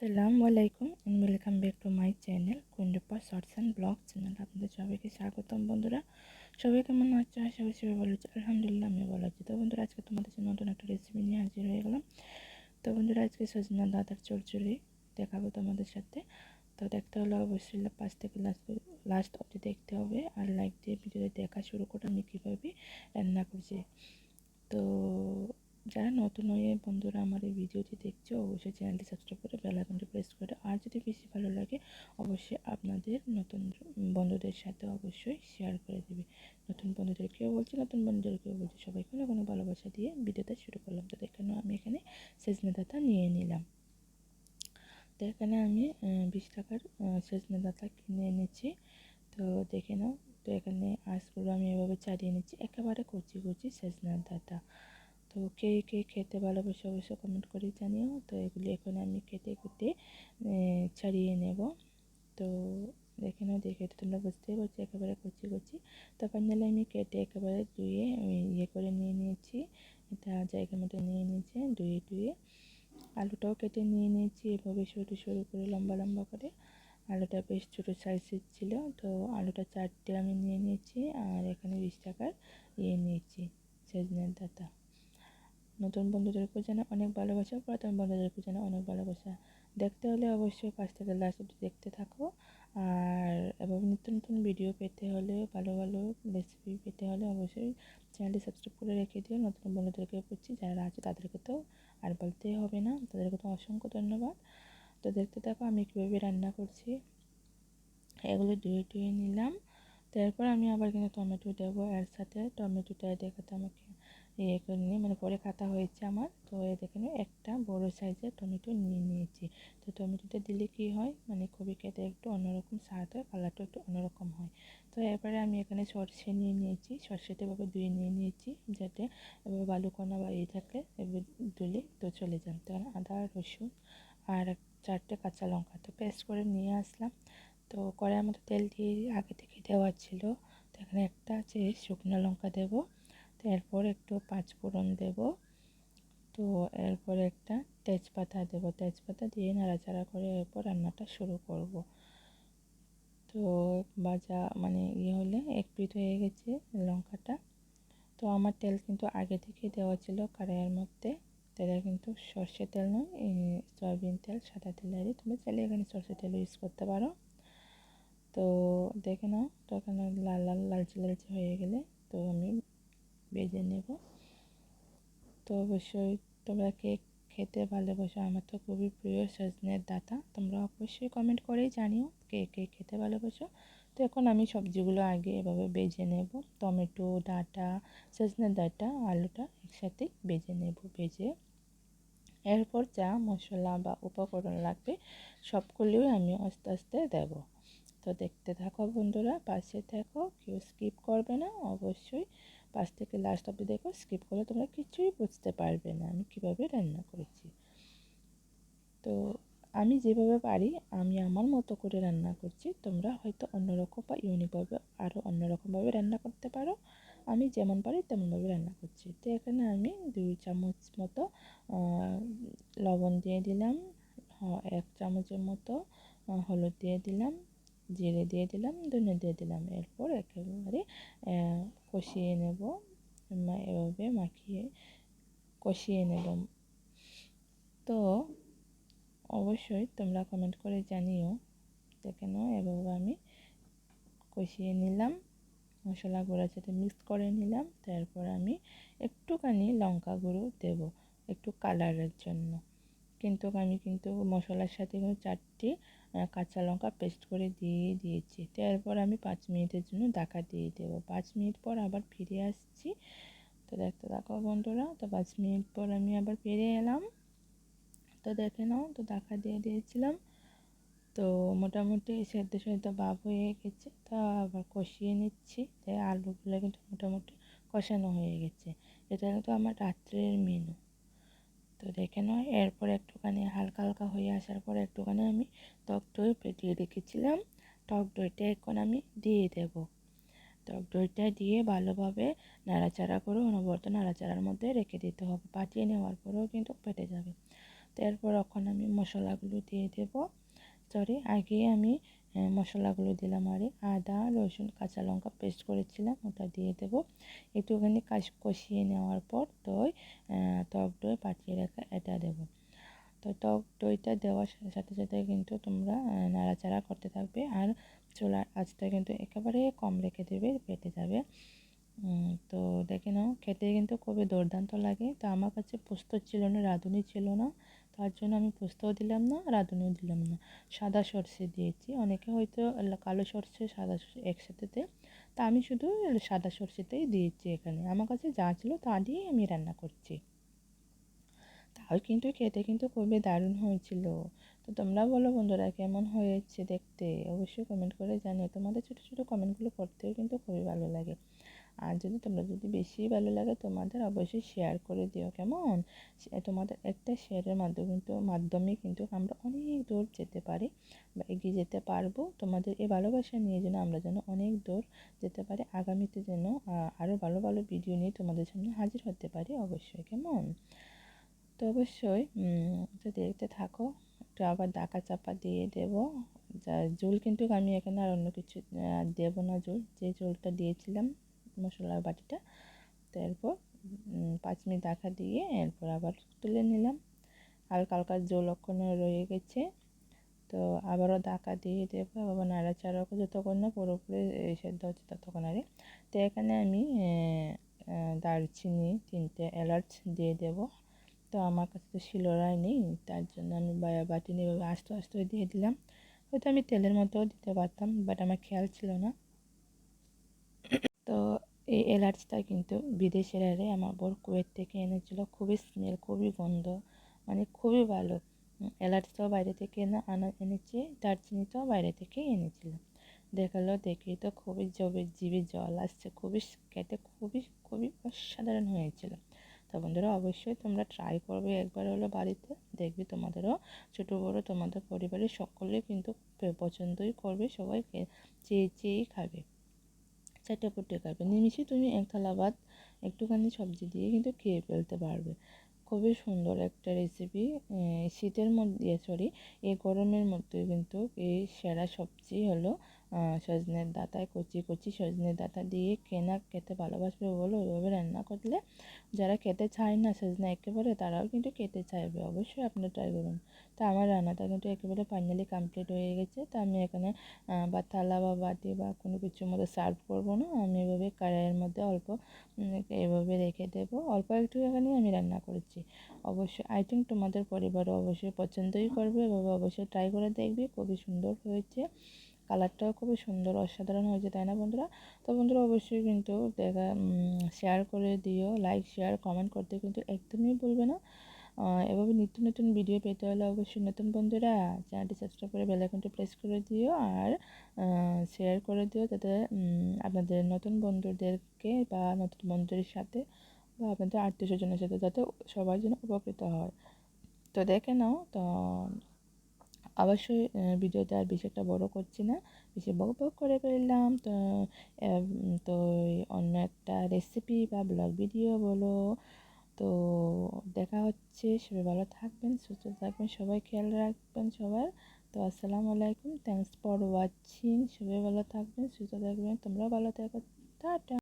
আসসালামু আলাইকুম and welcome back to my channel কুন্ডপা shorts and blog channel আপনাদের সবাইকে স্বাগতম বন্ধুরা। সবাই কেমন আছে? আশা করি সবাই ভালো হচ্ছে আলহামদুলিল্লাহ আমি ভালো আছি। তো বন্ধুরা, আজকে তোমাদের জন্য নতুন একটা রেসিপি নিয়ে হাজির হয়ে গেলাম। তো বন্ধুরা, আজকে সজনা দাদার চড়চড়ি দেখাবো তোমাদের সাথে। তো দেখতে হলে অবশ্যই পাঁচ থেকে লাস্ট লাস্ট অবধি দেখতে হবে। আর লাইক দিয়ে ভিডিওতে দেখা শুরু করে আমি কীভাবে রান্না করছি। তো যারা নতুন হয়ে বন্ধুরা আমার এই ভিডিওটি দেখছ, অবশ্যই চ্যানেলটি সাবস্ক্রাইব করে বেল আইকনটি প্রেস করে আর যদি বেশি ভালো লাগে, অবশ্যই আপনাদের নতুন বন্ধুদের সাথে অবশ্যই শেয়ার করে দেবে। নতুন বন্ধুদেরকেও বলছি, নতুন বন্ধুদেরকেও বলছি, সবাইকে অনেক অনেক ভালোবাসা দিয়ে ভিডিওটা শুরু করলাম। তো এখানে আমি এখানে সেজনে দাতা নিয়ে নিলাম। তো এখানে আমি বিশ টাকার সেজনে দাতা কিনে এনেছি। তো দেখে নাও, তো এখানে আঁশগুলো আমি এভাবে চালিয়ে নিচ্ছি। একেবারে কচি কচি সেজনা দাতা। তো কে কে খেতে ভালোবাসে অবশ্যই কমেন্ট করে জানিও। তো এগুলি এখন আমি কেটে কুটে ছাড়িয়ে নেব। তো দেখে নাও, দেখে তোমরা বুঝতেই পারছ, একেবারে কচি কচি। তো ফাইনালি আমি কেটে একেবারে ধুয়ে ইয়ে করে নিয়ে নিয়েছি। এটা জায়গার মতো নিয়ে নিয়েছি, ধুয়ে ধুয়ে আলুটাও কেটে নিয়ে নিয়েছি, এভাবে সরু সরু করে, লম্বা লম্বা করে। আলুটা বেশ ছোটো সাইজের ছিল, তো আলুটা চারটে আমি নিয়ে নিয়েছি, আর এখানে বিশ টাকার ইয়ে নিয়েছি সেজনের দাতা। নতুন বন্ধুদেরকেও যেন অনেক ভালোবাসা, পুরাতন বন্ধুদেরকেও যেন অনেক ভালোবাসা। দেখতে হলে অবশ্যই পাঁচ থেকে লাস্ট দেখতে থাকো। আর, এবং নিত্য নতুন ভিডিও পেতে হলে, ভালো ভালো রেসিপি পেতে হলে অবশ্যই চ্যানেলটি সাবস্ক্রাইব করে রেখে দিও। নতুন বন্ধুদেরকে বলছি, যারা আছে তাদেরকে তো আর বলতেই হবে না। তাদেরকে তো অসংখ্য ধন্যবাদ। তো দেখতে থাকো আমি কীভাবে রান্না করছি। এগুলো ধুয়ে ধুয়ে নিলাম। তারপর আমি আবার কিন্তু টমেটো দেবো। এর সাথে টমেটোটা দেখাতে আমাকে। ইয়ে করে নিয়ে মানে পরে কাটা হয়েছে আমার। তো দেখেন একটা বড় সাইজের টমেটো নিয়ে নিয়েছি। তো টমেটোটা দিলে কি হয় মানে খুবই খেতে একটু অন্যরকম স্বাদ হয় কালারটা একটু অন্যরকম হয়। তো এরপরে আমি এখানে সর্ষে নিয়ে নিয়েছি সর্ষেটা এভাবে ধুয়ে নিয়ে নিয়েছি, যাতে এভাবে বালুকণা বা ইয়ে থাকলে এভাবে ধুলে তো চলে যান তো আদা, রসুন আর চারটে কাঁচা লঙ্কা তো পেস্ট করে নিয়ে আসলাম। তো কড়াইয়ের মতো তেল দিয়ে আগে থেকে দেওয়া ছিল। তো এখানে একটা আছে, শুকনো লঙ্কা দেবো। এরপর একটু পাঁচফোড়ন দেব। তো এরপর একটা তেজপাতা দেব। তেজপাতা দিয়ে নাড়াচাড়া করে এরপর রান্নাটা শুরু করব। তো বাজা মানে ইয়ে হলে এক পিঠ হয়ে গেছে লঙ্কাটা। তো আমার তেল কিন্তু আগে থেকে দেওয়া ছিল কড়াইয়ের মধ্যে। তেলে কিন্তু সর্ষে তেল নয় সয়াবিন তেল, সাদা তেল আর তুমি চাইলে এখানে সর্ষে তেল ইউজ করতে পারো। তো দেখে নাও, তো এখানে লাল লাল লালচে লালচে হয়ে গেলে তো আমি বেজে নেব। তো অবশ্যই তোমরা কেক খেতে ভালোবাসো। আমার তো খুবই প্রিয় সজনের ডাটা। তোমরা অবশ্যই কমেন্ট করেই জানিও কে কে খেতে ভালোবাসো। তো এখন আমি সবজিগুলো আগে এভাবে বেজে নেব। টমেটো, ডাটা, সজনের ডাটা, আলুটা একসাথে বেজে নেব, বেজে। এরপর যা মশলা বা উপকরণ লাগবে সবগুলোই আমি আস্তে আস্তে দেব। তো দেখতে থাকো বন্ধুরা, পাশে থাকো, কেউ স্কিপ করবে না। অবশ্যই পাশ থেকে লাস্ট অব্দি দেখো স্কিপ করলে তোমরা কিছুই বুঝতে পারবে না। আমি কীভাবে রান্না করেছি? তো আমি যেভাবে পারি, আমি আমার মতো করে রান্না করছি। তোমরা হয়তো অন্যরকম বা ইউনিকভাবে আরও অন্যরকমভাবে রান্না করতে পারো। আমি যেমন পারি তেমনভাবে রান্না করছি। তো এখানে আমি দুই চামচ মতো লবণ দিয়ে দিলাম এক চামচের মতো হলুদ দিয়ে দিলাম। জিরে দিয়ে দিলাম, ধনে দিয়ে দিলাম এরপর একেবারে কষিয়ে নেব। এভাবে মাখিয়ে কষিয়ে নেব। তো অবশ্যই তোমরা কমেন্ট করে জানিও দেখে নাও এভাবে আমি কষিয়ে নিলাম, মশলা গুঁড়ার সাথে মিক্স করে নিলাম, তারপর আমি একটুখানি লঙ্কা গুঁড়ো দেব, একটু কালারের জন্য। কিন্তু আমি কিন্তু মশলার সাথে চারটি কাঁচা লঙ্কা পেস্ট করে দিয়ে দিয়েছি। তো এরপর আমি পাঁচ মিনিটের জন্য ঢাকা দিয়ে দেবো। পাঁচ মিনিট পর আবার ফিরে আসছি। তো দেখতে থাকো বন্ধুরা, তো পাঁচ মিনিট পর আমি আবার ফিরে এলাম। তো দেখে নাও, তো ঢাকা দিয়ে দিয়েছিলাম। তো মোটামুটি সেদ্ধ সেদ্ধ ভাব হয়ে গেছে। তা আবার কষিয়ে নিচ্ছি। তাই আলুগুলো কিন্তু মোটামুটি কষানো হয়ে গেছে। এটা কিন্তু আমার রাত্রের মেনু তো দেখে নয় এরপর একটুখানি হালকা হালকা হয়ে আসার পর একটুখানি আমি টক দই পেটিয়ে রেখেছিলাম। টক দইটা এখন আমি দিয়ে দেব। টক দইটা দিয়ে ভালোভাবে নাড়াচাড়া করে অনবরত নাড়াচাড়ার মধ্যে রেখে দিতে হবে। পাঠিয়ে নেওয়ার পরেও কিন্তু পেটে যাবে। তো এরপর এখন আমি মশলাগুলো দিয়ে দেব। সরি, আগে আমি মশলাগুলো দিলাম আরে আদা, রসুন, কাঁচা লঙ্কা পেস্ট করেছিলাম, ওটা দিয়ে দেব। একটুখানি কাশ কষিয়ে নেওয়ার পর দই টক দই পাঠিয়ে রাখা এটা দেব। তো টক দইটা দেওয়ার সাথে সাথে কিন্তু তোমরা নাড়াচাড়া করতে থাকবে আর চোলার আঁচটা কিন্তু একেবারে কম রেখে দেবে পেটে যাবে। তো দেখে নাও, খেতে কিন্তু খুবই দুর্দান্ত লাগে। তো আমার কাছে পোস্ত ছিল না, রাঁধুনি ছিল না। তার জন্য আমি পোস্তও দিলাম না, রাঁধুনিও দিলাম না। সাদা সর্ষে দিয়েছি, অনেকে হয়তো কালো সর্ষে, সাদা সর্ষে একসাথে দেয়। তা আমি শুধু সাদা সর্ষেতেই দিয়েছি এখানে। আমার কাছে যা ছিল তা দিয়েই আমি রান্না করছি। তাও কিন্তু খেতে কিন্তু খুবই দারুণ হয়েছিল। তো তোমরা বলো বন্ধুরা, কেমন হয়েছে দেখতে? অবশ্যই কমেন্ট করে জানিও। তোমাদের ছোটো ছোটো কমেন্টগুলো পড়তেও কিন্তু খুবই ভালো লাগে। আর যদি তোমরা যদি বেশি ভালো লাগে তোমাদের অবশ্যই শেয়ার করে দিও, কেমন? তোমাদের একটা শেয়ারের মাধ্যমে কিন্তু মাধ্যমে কিন্তু আমরা অনেক দূর যেতে পারি বা এগিয়ে যেতে পারব। তোমাদের এই ভালোবাসা নিয়ে যেন আমরা যেন অনেক দূর যেতে পারি, আগামীতে যেন আরও ভালো ভালো ভিডিও নিয়ে তোমাদের সামনে হাজির হতে পারি অবশ্যই, কেমন? তো অবশ্যই তো দেখতে থাকো, একটু আবার ডাকা চাপা দিয়ে দেব। জল কিন্তু আমি এখানে আর অন্য কিছু দেব না জল, যে জলটা দিয়েছিলাম। মশলার বাটিটা। তো এরপর পাঁচ মিনিট ডাকা দিয়ে এরপর আবার তুলে নিলাম। হালকা হালকা জল ওখানে রয়ে গেছে। তো আবারও ডাকা দিয়ে দেবো, আবার নাড়াচাড়া যতক্ষণ না পুরোপুরি সেদ্ধ হচ্ছে ততক্ষণ আগে। তো এখানে আমি দারচিনি তিনটে এলাচ দিয়ে দেবো। তো আমার কাছে তো শিলরাই নেই, তার জন্য আমি বাটি নিয়ে আস্তে আস্তে দিয়ে দিলাম। হয়তো আমি তেলের মতো দিতে পারতাম, বাট আমার খেয়াল ছিল না। তো এই এলাচটা কিন্তু বিদেশের আরে আমার বর কুয়েত থেকে এনেছিল। খুবই স্মেল খুবই গন্ধ মানে খুবই ভালো। এলাচটাও বাইরে থেকে এনে, আনা, এনেছে, দারচিনিটাও বাইরে থেকে এনেছিল। দেখাল, দেখি তো খুবই জবে, জিভে জল আসছে, খুবই খেতে খুবই খুবই অসাধারণ হয়েছিল। তো বন্ধুরা, অবশ্যই তোমরা ট্রাই করবে একবার হলো বাড়িতে, দেখবে তোমাদেরও, ছোটো বড়ো তোমাদের পরিবারের সকলে কিন্তু পছন্দই করবে, সবাই চেয়ে চেয়েই খাবে। চারটে ফুটে খাবে নিমিশে তুমি এক থালা ভাত, একটুখানি সবজি দিয়ে কিন্তু খেয়ে ফেলতে পারবে। খুবই সুন্দর একটা রেসিপি শীতের মধ্যে সরি এই গরমের মধ্যে কিন্তু এই সেরা সবজি হলো সজনের ডাঁটায় কচি কচি সজনের ডাঁটা দিয়ে কেনা, খেতে ভালোবাসবে বলো, ওইভাবে রান্না করলে যারা খেতে চায় না সজনা একেবারে, তারাও কিন্তু খেতে চাইবে। অবশ্যই আপনারা ট্রাই করুন। তা আমার রান্নাটা কিন্তু একেবারে ফাইনালি কমপ্লিট হয়ে গেছে। তা আমি এখানে বা থালা বা বাটি বা কোনো কিছুর মধ্যে সার্ভ করব না। আমি এভাবে কড়াইয়ের মধ্যে অল্প এভাবে রেখে দেবো। অল্প একটু এখানে আমি রান্না করেছি। অবশ্যই আই থিঙ্ক তোমাদের পরিবারও অবশ্যই পছন্দই করবে। এভাবে অবশ্যই ট্রাই করে দেখবে। খুবই সুন্দর হয়েছে। কালারটাও খুবই সুন্দর, অসাধারণ হয়েছে, তাই না বন্ধুরা? তো বন্ধুরা, অবশ্যই কিন্তু দেখা শেয়ার করে দিও লাইক শেয়ার কমেন্ট করতে কিন্তু একদমই ভুলবে না। এভাবে নিত্য নতুন ভিডিও পেতে হলে অবশ্যই নতুন বন্ধুরা চ্যানেলটি সাবস্ক্রাইব করে বেলাইকনটি প্রেস করে দিও আর শেয়ার করে দিও যাতে আপনাদের নতুন বন্ধুদেরকে বা নতুন বন্ধুদের সাথে বা আপনাদের আত্মীয় স্বজনের সাথে যাতে সবাই যেন উপকৃত হয়। তো দেখে নাও, তো অবশ্যই ভিডিওটা আর বেশি একটা বড় করছি না। বেশি বক বক করে ফেললাম। তো তো অন্য একটা রেসিপি বা ব্লগ ভিডিও বলো। তো দেখা হচ্ছে। সবাই ভালো থাকবেন, সুস্থ থাকবেন, সবাই খেয়াল রাখবেন সবার। তো আসসালামু আলাইকুম। থ্যাংকস ফর ওয়াচিং সবাই ভালো থাকবেন, সুস্থ থাকবেন। তোমরাও ভালো থাকো। টাটা।